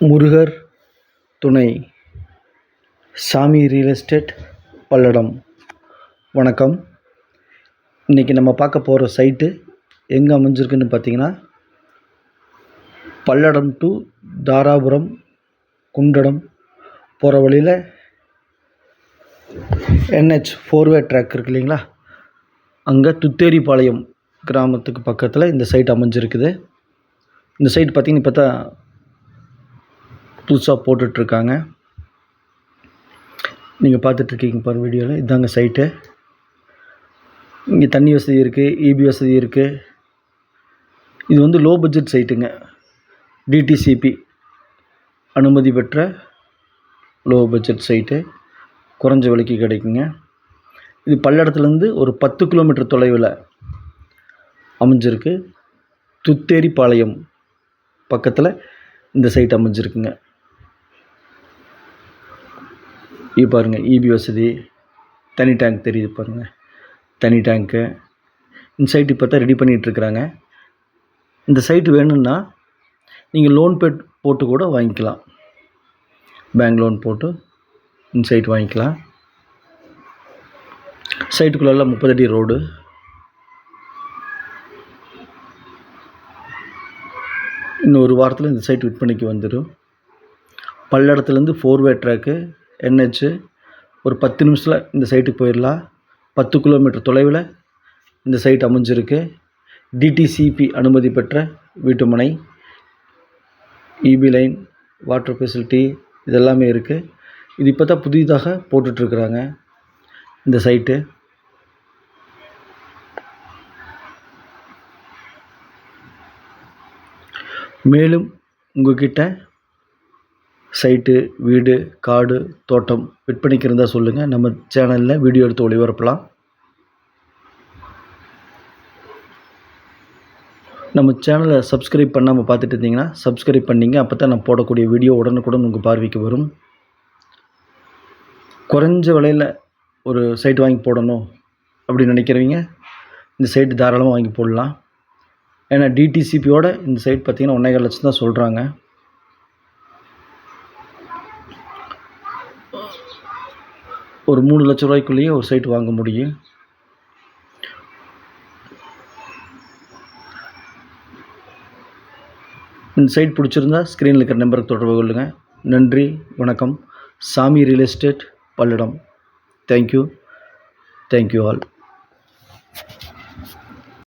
முருகர் துணை. சாமி real estate Palladam. வணக்கம். இன்றைக்கி நம்ம பார்க்க போகிற சைட்டு எங்கே அமைஞ்சிருக்குன்னு பார்த்தீங்கன்னா பல்லடம் டு தாராபுரம் குண்டடம் போகிற வழியில் என்ஹெச் ஃபோர்வே ட்ராக் இருக்கு இல்லைங்களா? அங்கே துத்தேரிபாளையம் கிராமத்துக்கு பக்கத்தில் இந்த சைட் அமைஞ்சிருக்குது. இந்த சைட் பார்த்திங்கன்னு பார்த்தா புதுசாக போட்டுட்ருக்காங்க. நீங்கள் பார்த்துட்ருக்கீங்க பாரு வீடியோவில் இதாங்க சைட்டு இங்கே தண்ணி வசதி இருக்குது இபி வசதி இருக்குது இது வந்து லோ பட்ஜெட் சைட்டுங்க டிடிசிபி அனுமதி பெற்ற லோ பட்ஜெட் சைட்டு குறைஞ்ச விலைக்கு கிடைக்குங்க. இது பல்லடத்துலேருந்து ஒரு பத்து கிலோமீட்டர் தொலைவில் அமைஞ்சிருக்கு. துத்தேரிப்பாளையம் பக்கத்தில் இந்த சைட் அமைஞ்சிருக்குங்க. இது பாருங்கள் இபி வசதி. தனி டேங்க் தெரியுது பாருங்கள் தனி டேங்க்கு இந்த சைட் இப்போ தான் ரெடி பண்ணிகிட்ருக்குறாங்க இந்த சைட்டு வேணும்னா நீங்கள் லோன் பெட் போட்டு கூட வாங்கிக்கலாம். பேங்க் லோன் போட்டு இந்த சைட் வாங்கிக்கலாம் சைட்டுக்குள்ளெல்லாம் முப்பது அடி ரோடு இன்னும் ஒரு வாரத்தில் இந்த சைட் விற்பனைக்கு வந்துடும் பல்லடத்துலேருந்து ஃபோர்வே ட்ராக்கு என்ஹெச்சு ஒரு பத்து நிமிஷத்தில் இந்த சைட்டுக்கு போயிடலாம். பத்து கிலோமீட்டர் தொலைவில் இந்த சைட் அமைஞ்சிருக்கு. டிடிசிபி அனுமதி பெற்ற வீட்டுமனை இபி லைன் வாட்டர் ஃபெசிலிட்டி இதெல்லாமே இருக்குது இது இப்போ தான் புதிதாக போட்டுட்ருக்குறாங்க இந்த சைட்டு. மேலும் உங்கள்கிட்ட சைட்டு வீடு காடு தோட்டம் விற்பனைக்கு இருந்தால் சொல்லுங்கள் நம்ம சேனலில் வீடியோ எடுத்து ஒளிபரப்பலாம். நம்ம சேனலை சப்ஸ்கிரைப் பண்ணாமல் பார்த்துட்டு இருந்தீங்கன்னா சப்ஸ்கிரைப் பண்ணிங்க. அப்போ தான் நான் போடக்கூடிய வீடியோ உடனுக்குடன் உங்கள் பார்வைக்கு வரும். குறைஞ்ச விலையில் ஒரு சைட் வாங்கி போடணும் அப்படின்னு நினைக்கிறவங்க இந்த சைட்டு தாராளமாக வாங்கி போடலாம். ஏன்னா டிடிசிபியோட இந்த சைட் பார்த்திங்கன்னா ஒன்றே லட்சம் தான் சொல்கிறாங்க ஒரு மூணு லட்ச ரூபாய்க்குள்ளேயே ஒரு சைட் வாங்க முடியும். இந்த சைட் பிடிச்சிருந்தா ஸ்க்ரீனில் இருக்கிற நம்பருக்கு தொடர்பு கொள்ளுங்கள் நன்றி வணக்கம். Saami real estate Palladam. Thank you thank you all